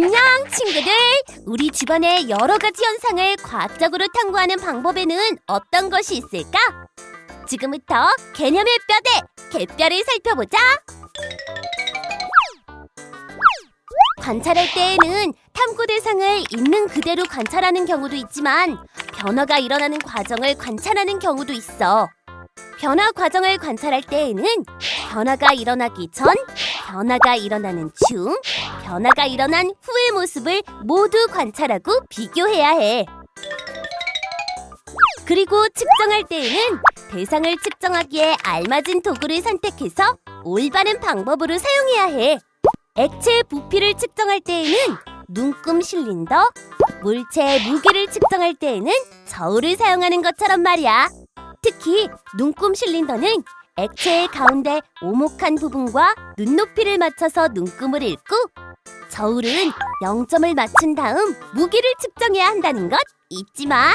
안녕, 친구들! 우리 주변의 여러 가지 현상을 과학적으로 탐구하는 방법에는 어떤 것이 있을까? 지금부터 개념의 뼈대, 개뼈를 살펴보자! 관찰할 때에는 탐구 대상을 있는 그대로 관찰하는 경우도 있지만 변화가 일어나는 과정을 관찰하는 경우도 있어. 변화 과정을 관찰할 때에는 변화가 일어나기 전, 변화가 일어나는 중, 변화가 일어난 후의 모습을 모두 관찰하고 비교해야 해. 그리고 측정할 때에는 대상을 측정하기에 알맞은 도구를 선택해서 올바른 방법으로 사용해야 해. 액체 부피를 측정할 때에는 눈금 실린더, 물체의 무게를 측정할 때에는 저울을 사용하는 것처럼 말이야. 특히 눈금 실린더는 액체의 가운데 오목한 부분과 눈높이를 맞춰서 눈금을 읽고 저울은 0점을 맞춘 다음 무게를 측정해야 한다는 것 잊지 마.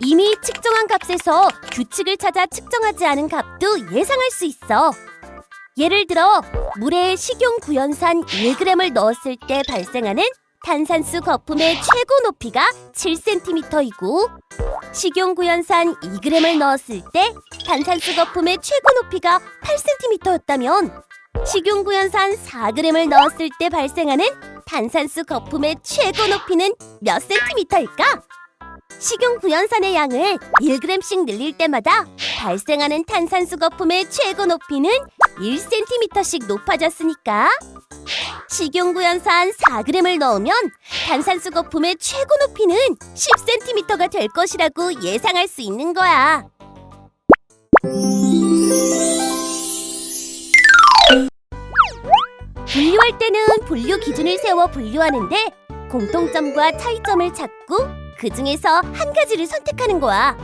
이미 측정한 값에서 규칙을 찾아 측정하지 않은 값도 예상할 수 있어. 예를 들어 물에 식용 구연산 1g을 넣었을 때 발생하는 탄산수 거품의 최고 높이가 7cm이고 식용 구연산 2g을 넣었을 때 탄산수 거품의 최고 높이가 8cm였다면 식용 구연산 4g을 넣었을 때 발생하는 탄산수 거품의 최고 높이는 몇 cm일까? 식용 구연산의 양을 1g씩 늘릴 때마다 발생하는 탄산수 거품의 최고 높이는 1cm씩 높아졌으니까 식용 구연산 4g을 넣으면 탄산수 거품의 최고 높이는 10cm가 될 것이라고 예상할 수 있는 거야. 분류할 때는 분류 기준을 세워 분류하는데 공통점과 차이점을 찾고 그 중에서 한 가지를 선택하는 거야.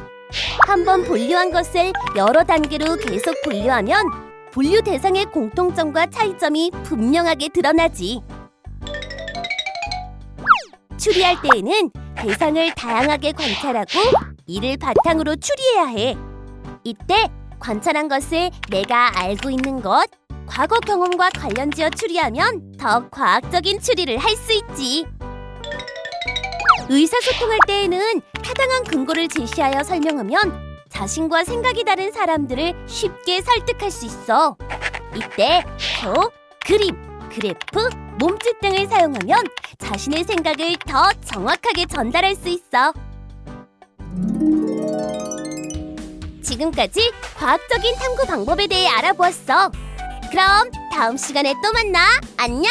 한번 분류한 것을 여러 단계로 계속 분류하면 분류 대상의 공통점과 차이점이 분명하게 드러나지. 추리할 때에는 대상을 다양하게 관찰하고 이를 바탕으로 추리해야 해. 이때 관찰한 것을 내가 알고 있는 것, 과거 경험과 관련지어 추리하면 더 과학적인 추리를 할 수 있지. 의사소통할 때에는 타당한 근거를 제시하여 설명하면 자신과 생각이 다른 사람들을 쉽게 설득할 수 있어. 이때 표, 그림, 그래프, 몸짓 등을 사용하면 자신의 생각을 더 정확하게 전달할 수 있어. 지금까지 과학적인 탐구 방법에 대해 알아보았어. 그럼 다음 시간에 또 만나. 안녕!